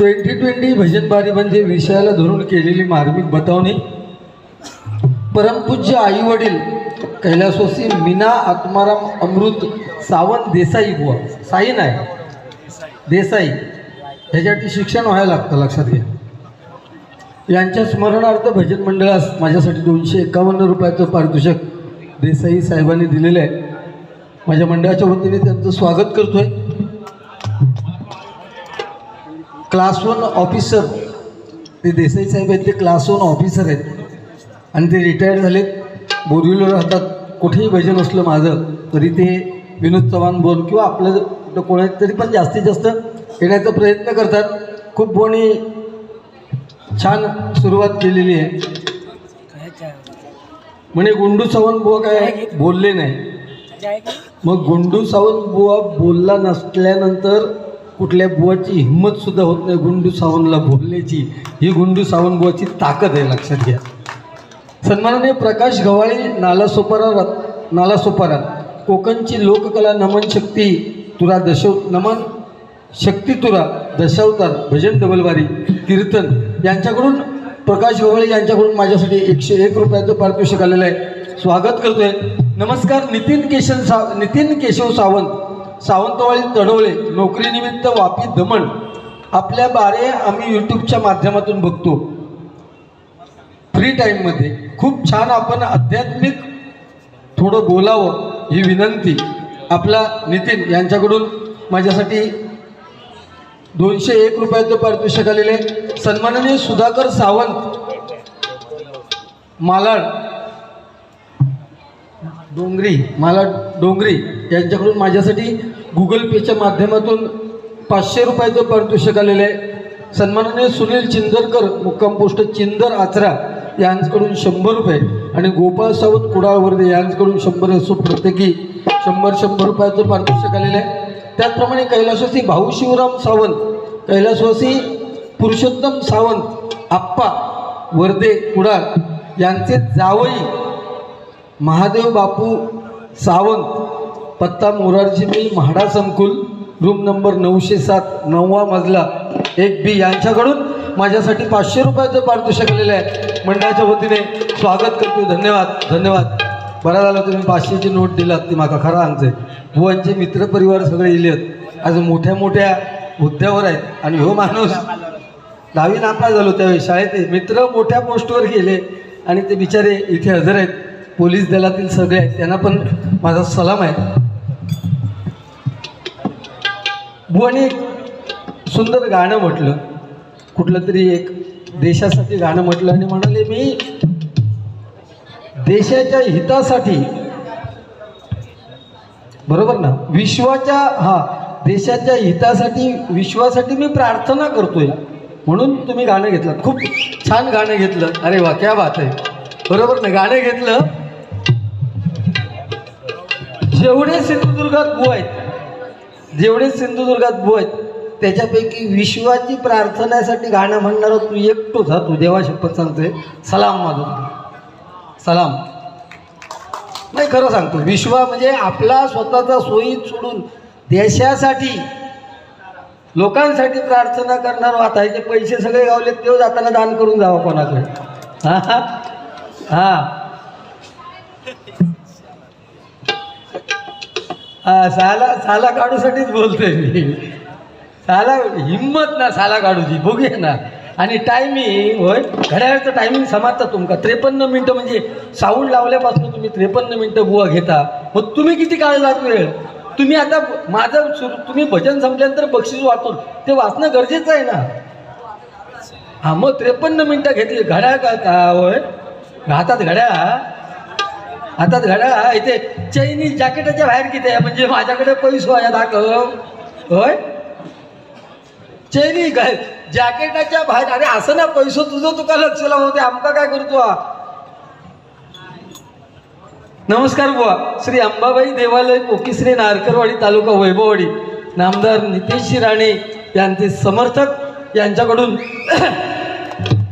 Twenty twenty भजनबारी म्हणजे विषयाला धरून केलेली मार्मिक बतावणी. परमपूज्य आई वडील कैलासवासी मीना आत्माराम अमृत सावंत देसाई बुवा. साई नाही. देसाई. ह्याच्यासाठी शिक्षण व्हायला लागतं लक्षात घ्या. यांच्या स्मरणार्थ भजन मंडळास माझ्यासाठी दोनशे एकावन्न रुपयाचं पारितोषिक देसाई साहेबांनी दिलेलं आहे. माझ्या मंडळाच्या वतीने त्यांचं स्वागत करतोय. क्लास वन ऑफिसर ते देसाई साहेब आहेत ते क्लास वन ऑफिसर आहेत. आणि ते रिटायर्ड झालेत. बोरिवलीला राहतात. कुठेही भजन असलं माझं तरी ते विनोद चव्हाण बोल किंवा आपलं कुठं कोण आहेत तरी पण जास्तीत जास्त येण्याचा प्रयत्न करतात. खूप कोणी छान सुरुवात केलेली आहे. म्हणे गुंडू सावंत बुवा काय बोलले नाही. मग गुंडू सावंत बुवा बोलला नसल्यानंतर कुठल्या बुवाची हिंमत सुद्धा होत नाही गुंडू सावंतला बोलण्याची ही गुंडू सावंत बुवाची ताकद आहे लक्षात घ्या. सन्माननीय प्रकाश गव्हाळे नालासोपारा रत् नालासोपारा कोकणची लोककला नमन शक्ती तुरा दशव नमन शक्ती तुरा दशावतार भजन डबलवारी कीर्तन. यांच्याकडून प्रकाश गव्हाळे यांच्याकडून माझ्यासाठी एकशे एक रुपयाचं पारितोषिक आलेलं आहे. स्वागत करतोय. नमस्कार नितीन केशव सा नितीन केशव सावंत. सावंतवाडी तडवळे नोकरीनिमित्त वापी दमण आपल्या बारे आम्ही यूट्यूबच्या माध्यमातून बघतो. फ्री टाईममध्ये खूप छान आपण आध्यात्मिक थोडं बोलावं ही विनंती. आपला नितीन यांच्याकडून माझ्यासाठी दोनशे एक रुपयाचं पारितोषिक आलेले सन्माननीय सुधाकर सावंत मालाड डोंगरी मला डोंगरी यांच्याकडून माझ्यासाठी गुगल पेच्या माध्यमातून पाचशे रुपयाचं पारितोषिक आलेलं आहे. सन्माननीय सुनील चिंदरकर मुक्काम पोस्ट चिंदर आचरा यांच्याकडून शंभर रुपये आणि गोपाळ सावंत कुडाळवर्धे यांच्याकडून शंभर असो प्रत्येकी शंभर शंभर रुपयाचं पारितोषिक आलेलं आहे. त्याचप्रमाणे कैलासवासी भाऊ शिवराम सावंत कैलासवासी पुरुषोत्तम सावंत आप्पा वर्धे कुडाळ यांचे जावई महादेव बापू सावंत पत्ता मोरारजी मिल म्हाडा संकुल रूम नंबर नऊशे सात नववा मजला एक बी यांच्याकडून माझ्यासाठी पाचशे रुपयाचं पारितोषिक आलेलं आहे. मंडळाच्या वतीने स्वागत करतो धन्यवाद धन्यवाद. बरा झालं तुम्ही पाचशेची नोट दिलात ती माका खरं आमचे बुवांचे मित्रपरिवार सगळे इले आहेत. आज मोठ्या मोठ्या हुद्द्यावर आहेत. आणि हो माणूस दहावी नापास झालो त्यावेळी शाळेत. मित्र मोठ्या पोस्टवर गेले आणि ते बिचारे इथे हजर आहेत. पोलीस दलातील सगळे आहेत त्यांना पण माझा सलाम आहे. बुवानी एक सुंदर गाणं म्हटलं. कुठलं तरी एक देशासाठी गाणं म्हटलं आणि म्हणाले मी देशाच्या हितासाठी बरोबर ना? विश्वाच्या हा देशाच्या हितासाठी विश्वासाठी मी प्रार्थना करतोय. म्हणून तुम्ही गाणं घेतलं. खूप छान गाणं घेतलं. अरे वा क्या बात आहे. बरोबर ना? गाणं घेतलं. जेवढे सिंधुदुर्गात भू आहेत जेवढे सिंधुदुर्गात भू आहेत त्याच्यापैकी विश्वाची प्रार्थनेसाठी गाणं म्हणणारा तू एकटोच हा तू देवा शपथ सांगतोय. सलाम माझो सलाम. नाही खरं सांगतो. विश्वा म्हणजे आपला स्वतःचा सोयी सोडून देशासाठी लोकांसाठी प्रार्थना करणार आता ह्याचे पैसे सगळे गावले तेव्हा जाताना दान करून जावं कोणाकडे. हा. हा. हा साला साला काढूसाठीच बोलतोय मी. साला हिंमत ना साला काढूची बघूया ना. आणि टायमिंग होय घड्याळचं टायमिंग समाजता तुमका. त्रेपन्न मिनटं म्हणजे साऊंड लावल्यापासून तुम्ही त्रेपन्न मिनटं बुवा घेता. मग तुम्ही किती काळ जात तुम्ही आता माझं सुरू तुम्ही भजन संपल्यानंतर बक्षीस वाचून ते वाचणं गरजेचं आहे ना? हा मग त्रेपन्न मिनटं घेतली घड्याळ का का होय? हातात घड्याळ. हातात घड्याळ इथे चैनी जॅकेटाच्या बाहेर किती आहे? म्हणजे माझ्याकडे पैसो आहे दाखव. होय? चैनी काय जॅकेटाच्या बाहेर. अरे असं ना पैसो तुझं तुका लक्ष लावते आमका काय करतो नमस्कार बुवा. श्री अंबाबाई देवालय कोकिश्री नारकरवाडी तालुका वैभववाडी. नामदार नितेश राणे यांचे समर्थक यांच्याकडून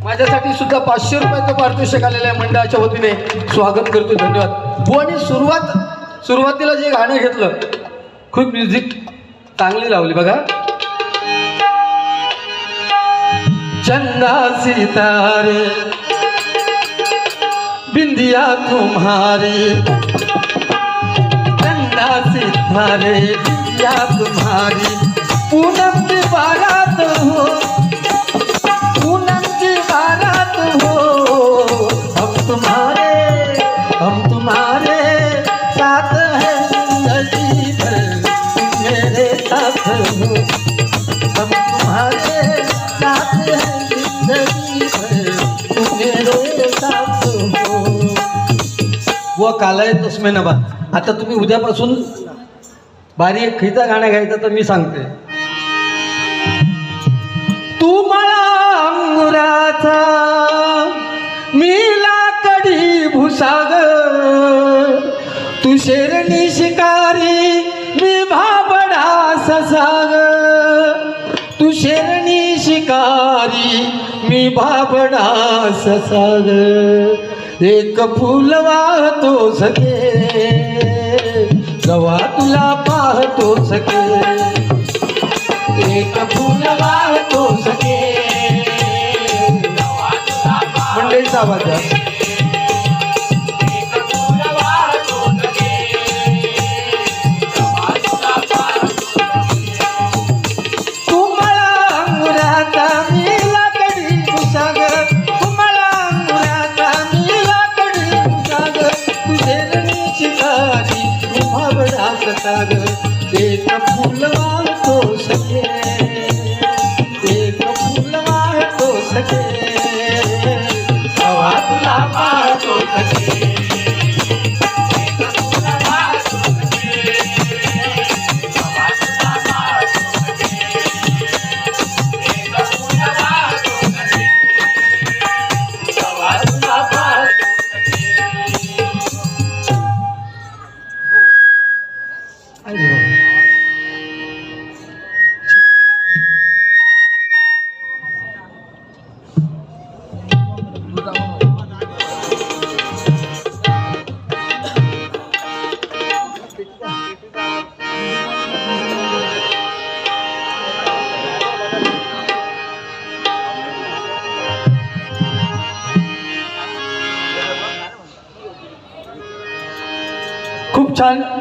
माझ्यासाठी सुद्धा पाचशे रुपयाचं पारितोषिक आलेलं आहे मंडळाच्या वतीने. स्वागत करतो धन्यवाद. बुवाने सुरुवात सुरुवातीला जे गाणं घेतलं खूप म्युझिक चांगली लावली बघा. चंदा सितारे बिंदिया तुम्हारे चंदा सितारे बिंदिया तुम्हारी पूनम की बारात हो बारात हो। हम तुम्हारे हम तुम्हारे साथ हैं जिंदगी भर मेरे साथ हो। हम तुम्हारे साथ हैं जिंदगी भर मेरे साथ हो। व कालाय तस्मे नवा। आता तुम्ही उद्यापासून बारी एक खिचा गाणं घ्यायचं तर मी सांगते। तू मला मी लाकडी भुसाग तू शेरणी शिकारी मी भाबडा ससाग तू शेरणी शिकारी मी भाबडा ससाग एक फुल वाहतो सखे गवा तुला पाहतो सखे. एक फुल वाहतो सखे. சாவாதா.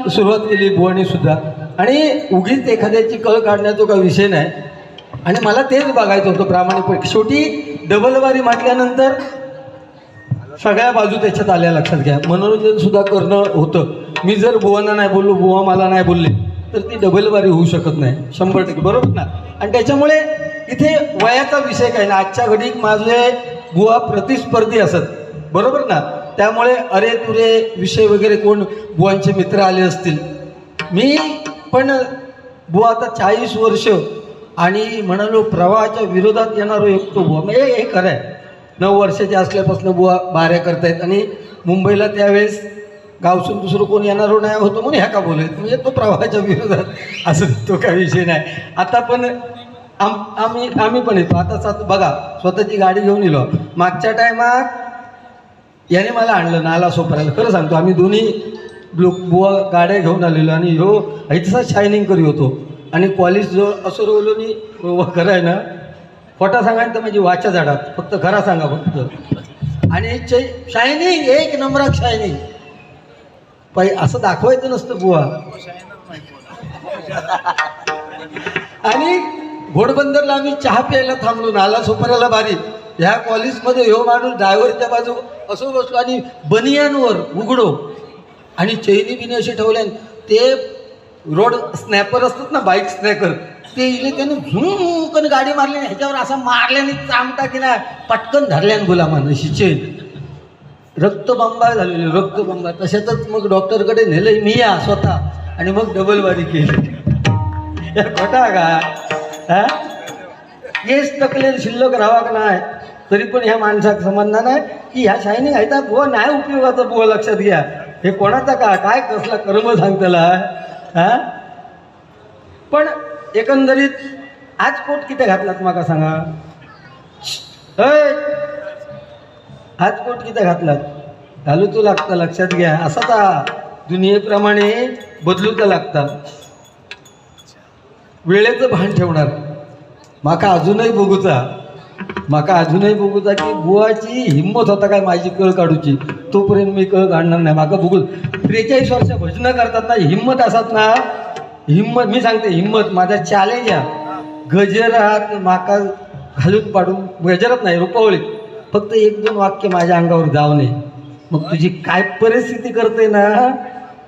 सुरुवात केली बुवानी सुद्धा. आणि उगीच एखाद्याची कळ काढण्याचा काही विषय नाही. आणि मला तेच बघायचं होतं प्रामाणिकपणे. शेवटी डबलवारी म्हटल्यानंतर सगळ्या बाजू त्याच्यात आल्या लक्षात घ्या. मनोरंजन सुद्धा करणं होतं. मी जर बुवांना नाही बोललो बुवा मला नाही बोलले तर ती डबलवारी होऊ शकत नाही. शंभर टक्के. बरोबर ना? आणि त्याच्यामुळे इथे वयाचा विषय काय ना आजच्या घडीत माझे बुवा प्रतिस्पर्धी असत. बरोबर ना? त्यामुळे अरे तुरे विषय वगैरे कोण बुवांचे मित्र आले असतील. मी पण बुवा आता चाळीस वर्ष आणि म्हणालो प्रवाहाच्या विरोधात येणारो एकटो बुवा. म्हणजे हे खरं आहे. नऊ वर्षाचे असल्यापासून बुवा बाऱ्या करतायत आणि मुंबईला त्यावेळेस गावसून दुसरं कोण येणारो नाही होतं म्हणून ह्या का बोलत? म्हणजे तो प्रवाहाच्या विरोधात. असं तो काही विषय नाही. आता पण आम आम्ही आम्ही पण येतो. आता सात बघा स्वतःची गाडी घेऊन येलो. मागच्या टायमात याने मला आणलं नाला सोपरायला खरं सांगतो आम्ही दोन्ही लोक बुवा गाड्या घेऊन आलेलो आणि ह्यो तसा शायनिंग करी होतो. आणि कॉलेज जो असं रोवलो नी व खरं आहे ना. खोटा सांगायचं तर माझी म्हणजे वाच्या झाडात. फक्त खरा सांगा फक्त. आणि शायनिंग एक नंबरात शायनिंग. पाय असं दाखवायचं नसतं बुवा. आणि घोडबंदरला आम्ही चहा प्यायला थांबलो नाला सोपऱ्याला बारीक. ह्या कॉलेजमध्ये ह्यो माणूस ड्रायव्हरच्या बाजू असो बसलो आणि बनियानवर उघडो. आणि चैनी बिनी असे ठेवले ते रोड स्नॅपर असतात ना बाईक स्नॅकर ते इले त्याने झुमकन गाडी मारली ह्याच्यावर असा मारल्याने चामटा की पटकन धरल्यान गुलामान अशी रक्तबंबा झालेले झालेली रक्तबंबाळ. तशातच मग डॉक्टरकडे नेलं मी या स्वतः. आणि मग डबलबारी केली. या खोटा का? हा? केस तकलेन शिल्लक राहावा का नाही? तरी पण ह्या माणसाक समजणार नाही की ह्या शायनिंग आहे बुवा नाही उपयोगाचा बुवा लक्षात घ्या. हे कोणाचा का काय कसला कर्म सांग त्याला हा? पण एकंदरीत आज कोट किती घातलात माका सांगा? हय आज कोट किती घातलात? घालू तू लागतं लक्षात घ्या. असाच दुनियेप्रमाणे बदलू तर लागतात वेळेचं भान ठेवणार. माका अजूनही बघूचा. माका अजूनही बघूचा की बुवाची हिंमत होता काय माझी कळ काढूची? तोपर्यंत मी कळ काढणार नाही. माका बघू त्रेचाळीस वर्ष भजनं करतात ना हिंमत असतात ना? हिंमत मी सांगते हिंमत. माझा चॅलेंज आहे गजरात माका घालून पाडून गजरात नाही रुपावळीत. फक्त एक दोन वाक्य माझ्या अंगावर जाऊ नये. मग तुझी काय परिस्थिती करते ना?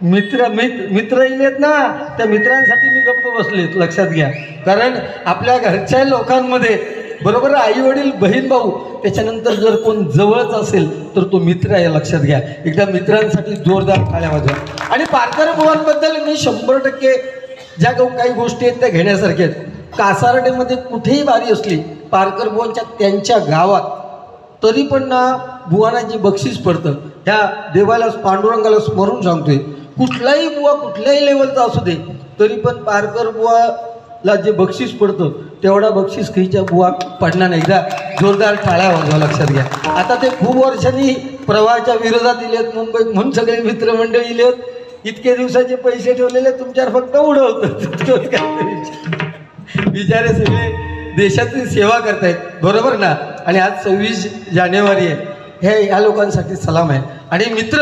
मित्र मित्र मित्र इलेत ना त्या मित्रांसाठी मी गप्प बसले लक्षात घ्या. कारण आपल्या घरच्या लोकांमध्ये बरोबर आई वडील बहीण भाऊ. त्याच्यानंतर जर कोण जवळच असेल तर तो मित्र आहे लक्षात घ्या. एकदा मित्रांसाठी जोरदार खाल्या वाजवा. आणि पारकर बुवांबद्दल मी शंभर टक्के ज्या काही गोष्टी आहेत त्या घेण्यासारख्या आहेत. कासारडेमध्ये कुठेही बारी असली पारकर बुवांच्या त्यांच्या गावात तरी पण ना बुवाना जे बक्षीस पडतं ह्या देवाला पांडुरंगाला स्मरून सांगतोय. कुठलाही बुवा कुठल्याही लेवलचा असू दे तरी पण पारकर बुवा ला जे बक्षीस पडतं तेवढा बक्षीस खीच्या बुवा पडणार नाही. एकदा जोरदार टाळ्या वाजवा लक्षात घ्या. आता ते खूप वर्षांनी प्रवाहाच्या विरोधात इलेत मुंबईत म्हणून सगळे मित्रमंडळी इलेत. इतके दिवसाचे पैसे ठेवलेले तुमच्यावर फक्त उडवतात बिचारे सगळे देशाची सेवा करतायत. बरोबर ना? आणि आज सव्वीस जानेवारी आहे. हे या लोकांसाठी सलाम आहे. आणि मित्र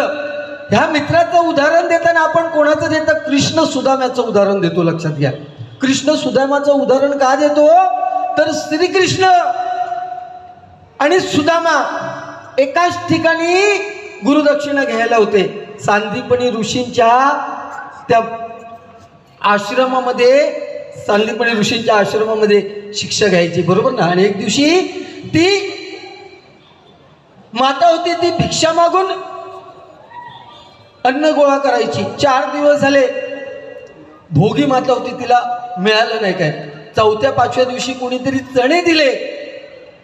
ह्या मित्राचं उदाहरण देताना आपण कोणाचं देतं? कृष्ण सुदाम्याचं उदाहरण देतो लक्षात घ्या. कृष्ण सुदामाचं उदाहरण का देतो? तर श्रीकृष्ण आणि सुदामा एकाच ठिकाणी गुरुदक्षिणा घ्यायला होते. सांदीपणी ऋषींच्या त्या आश्रमामध्ये सांदीपणी ऋषींच्या आश्रमामध्ये शिक्षा घ्यायची बरोबर ना? आणि एक दिवशी ती माता होती ती भिक्षा मागून अन्न गोळा करायची. चार दिवस झाले. भोगी माता होती तिला मिळालं नाही काय? चौथ्या पाचव्या दिवशी कोणीतरी चणे दिले.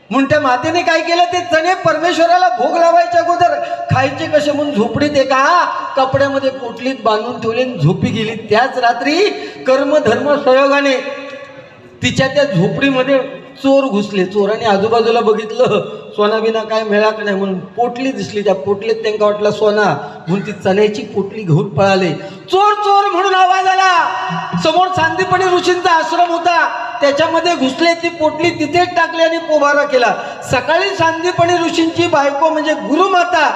म्हणून त्या मातेने काय केलं? ते चणे परमेश्वराला भोग लावायच्या अगोदर खायचे कसे म्हणून झोपडीत एका कपड्यामध्ये पोटलीत बांधून ठेवले झोपी गेली. त्याच रात्री कर्म धर्म संयोगाने तिच्या त्या झोपडीमध्ये चोर घुसले चोराने आजूबाजूला बघितलं सोना बिना काय मिळाक नाही म्हणून पोटली दिसली त्या पोटलीत त्यांना वाटला सोना म्हणून ती चण्याची पोटली घेऊन पळाले. चोर चोर म्हणून आवाज आला. समोर सांदीपणी ऋषींचा आश्रम होता. त्याच्यामध्ये घुसले ती पोटली तिथेच टाकली आणि पोबारा केला. सकाळी सांदीपणी ऋषींची बायको म्हणजे गुरुमाता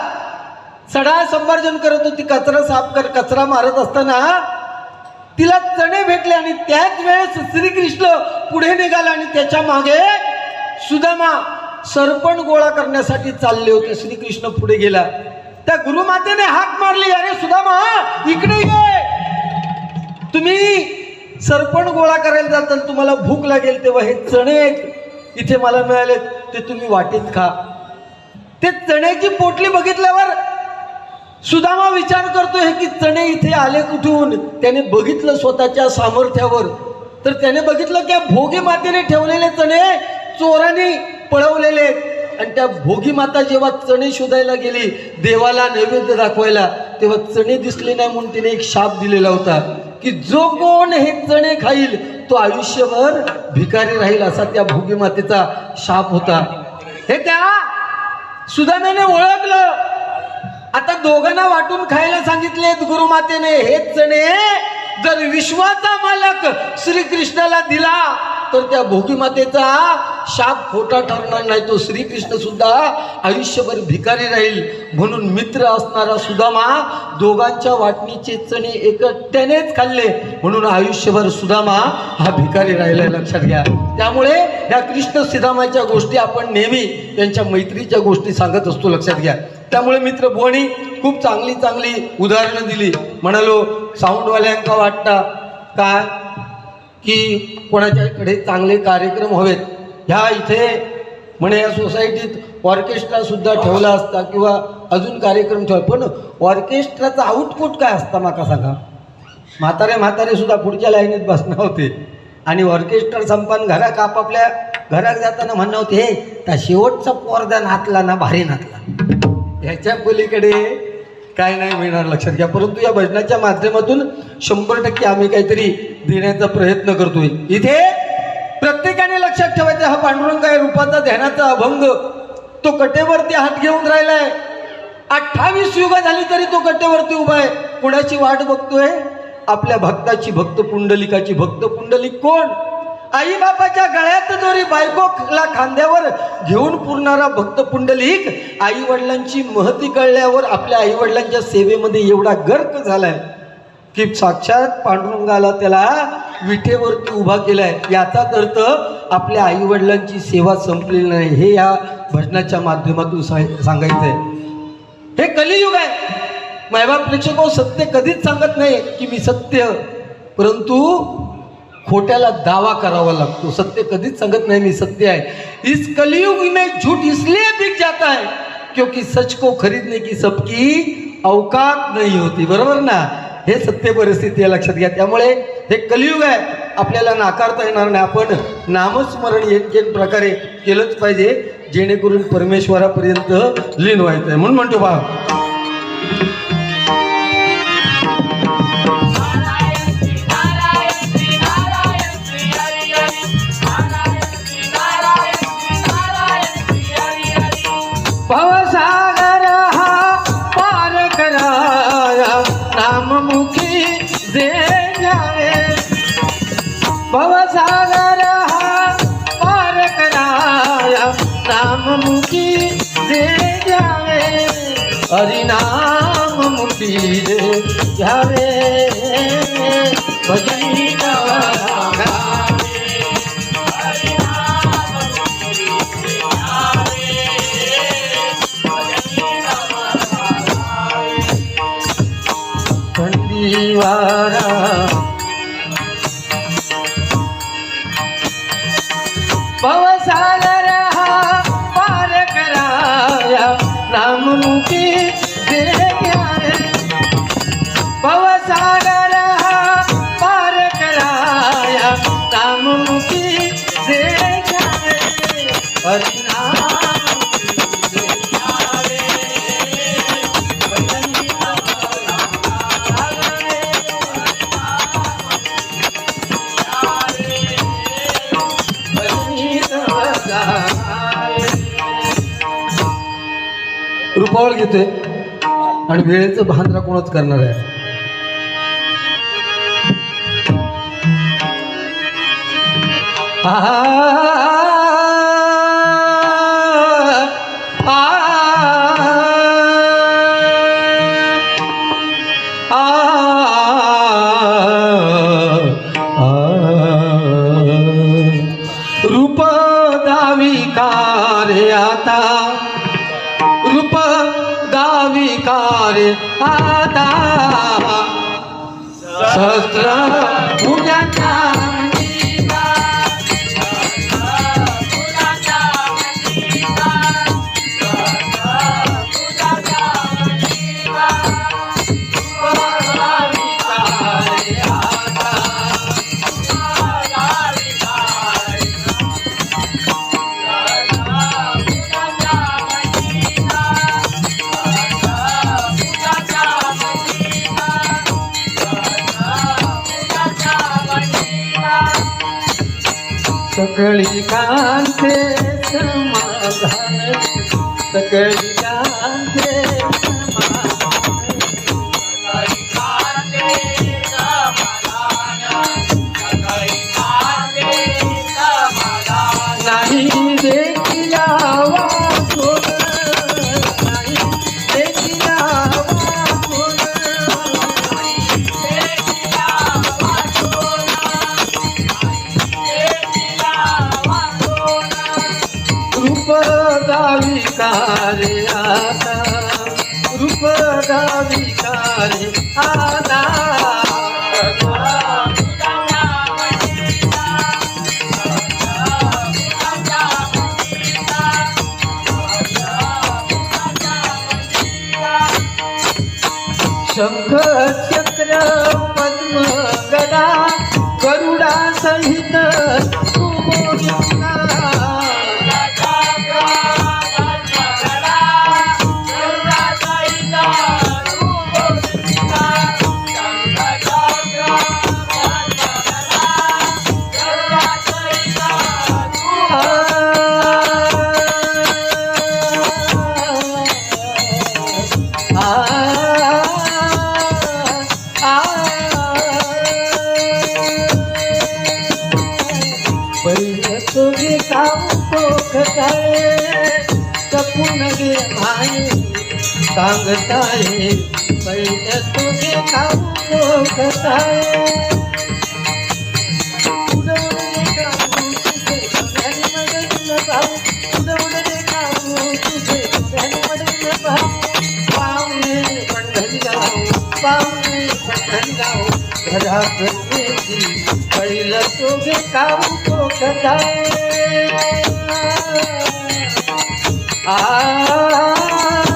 सडा संवर्जन करत होती. कचरा साफ कर कचरा मारत असताना तिला चणे भेटले आणि त्याच वेळेस श्रीकृष्ण पुढे निघाला आणि त्याच्यामागे सुदामा सरपण गोळा करण्यासाठी चालले होते. श्रीकृष्ण पुढे गेला. त्या गुरुमातेने हाक मारली अरे सुदामा इकडे ये. तुम्ही सरपण गोळा करायला जाताल तुम्हाला भूक लागेल तेव्हा हे चणे इथे मला मिळालेत ते तुम्ही वाटेत खा. ते चण्याची पोटली बघितल्यावर सुदामा विचार करतोय की चणे इथे आले कुठून? त्याने बघितलं स्वतःच्या सामर्थ्यावर. तर त्याने बघितलं की भोगी मातेने ठेवलेले चणे चोराने पळवलेले आणि त्या भोगी माता जेव्हा चणे शोधायला गेली देवाला नैवेद्य दाखवायला तेव्हा चणे दिसले नाही म्हणून तिने एक शाप दिलेला होता की जो कोण हे चणे खाईल तो आयुष्यभर भिकारी राहील असा त्या भोगी मातेचा शाप होता. हे त्या सुदाम्याने ओळखलं. आता दोघांना वाटून खायला सांगितलेत गुरुमातेने हे चणे जर विश्वाचा मालक श्रीकृष्णाला दिला तर त्या भोगीमातेचा शाप खोटा ठरणार नाही. तो श्रीकृष्ण सुद्धा आयुष्यभर भिकारी राहील. म्हणून मित्र असणारा सुदामा दोघांच्या वाटणीचे चणे एकट्यानेच खाल्ले. म्हणून आयुष्यभर सुदामा हा भिकारी राहिला लक्षात घ्या. त्यामुळे या कृष्ण सुदामाच्या गोष्टी आपण नेहमी त्यांच्या मैत्रीच्या गोष्टी सांगत असतो. लक्षात घ्या. त्यामुळे मित्र बोणी खूप चांगली चांगली उदाहरणं दिली. म्हणालो साऊंडवाल्यांका वाटता काय की कोणाच्याकडे चांगले कार्यक्रम हवेत? ह्या इथे म्हणे या सोसायटीत ऑर्केस्ट्रा सुद्धा ठेवला असता किंवा अजून कार्यक्रम ठेवा पण ऑर्केस्ट्राचा आउटपुट काय असता माका सांगा? म्हातारे म्हातारे सुद्धा पुढच्या लाईनीत बसणार होते. आणि ऑर्केस्ट्रा संपान घराक आपापल्या घरात जाताना म्हणणं होते हे त्या शेवटचा पोरदा नातला ना भारी नातला ह्याच्या पलीकडे काय नाही मिळणार लक्षात घ्या. परंतु या भजनाच्या माध्यमातून शंभर टक्के आम्ही काहीतरी देण्याचा प्रयत्न करतोय. इथे प्रत्येकाने लक्षात ठेवायचं हा पांडुरंग आहे रूपाचा ध्यानाचा अभंग. तो कटेवरती हात घेऊन राहिलाय. अठ्ठावीस युग झाली तरी तो कटेवरती उभा आहे. कुणाची वाट बघतोय? आपल्या भक्ताची भक्त पुंडलिकाची भक्त पुंडलिक कोण? आई बापाच्या गळ्यात जोरी बायकोला खांद्यावर घेऊन पुरणारा भक्त पुंडलिक आई वडिलांची महती कळल्यावर आपल्या आई वडिलांच्या सेवेमध्ये एवढा गर्क झालाय. की साक्षात पांडुरंगाला त्याला विठेवरती उभा केलाय. याचाच अर्थ आपल्या आई वडिलांची सेवा संपलेली नाही. हे या भजनाच्या माध्यमातून सा- सांगायचं आहे हे कलियुग आहे. मायबाप प्रेक्षक हो, सत्य कधीच सांगत नाही की मी सत्य परंतु खोट्याला दावा करावा लागतो. सत्य कधीच सांगत नाही मी सत्य आहे. इस कलियुग में झूठ इसलिए बिक जाता है क्योंकि सच को खरीदने की सबकी अवकात नाही होती. बरोबर ना? हे सत्य परिस्थिती आहे लक्षात घ्या. त्यामुळे हे कलियुग आहे आपल्याला नाकारता येणार नाही. आपण नामस्मरण योग्य प्रकारे केलंच पाहिजे जेणेकरून परमेश्वरापर्यंत लीन व्हायचं आहे म्हणून म्हणतो बा थंडी रुपावळ घेतोय. आणि वेळेचं भान राखूनच करणार आहे? आ, सकळी येती पहिलं तुझे काऊ तो कथाय आ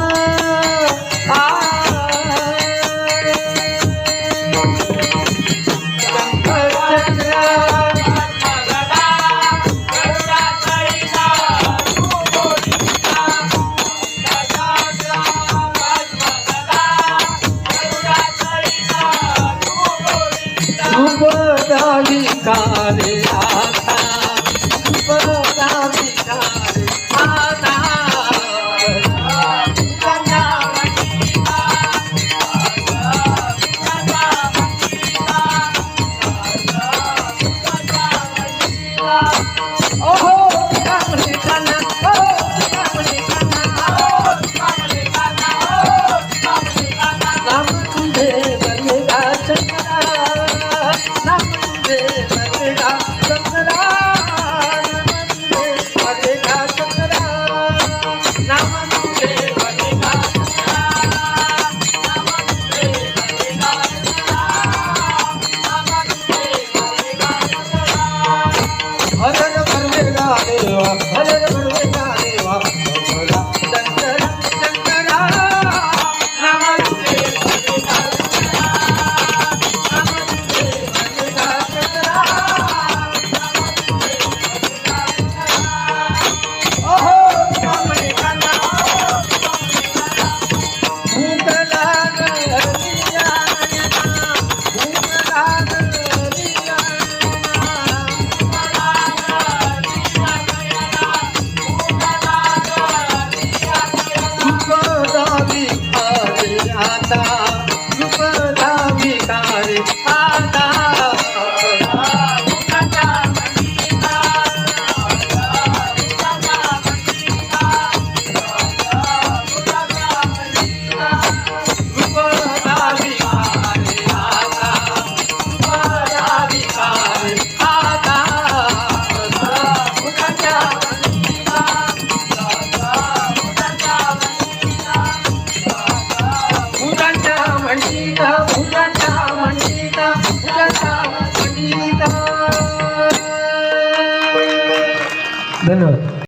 का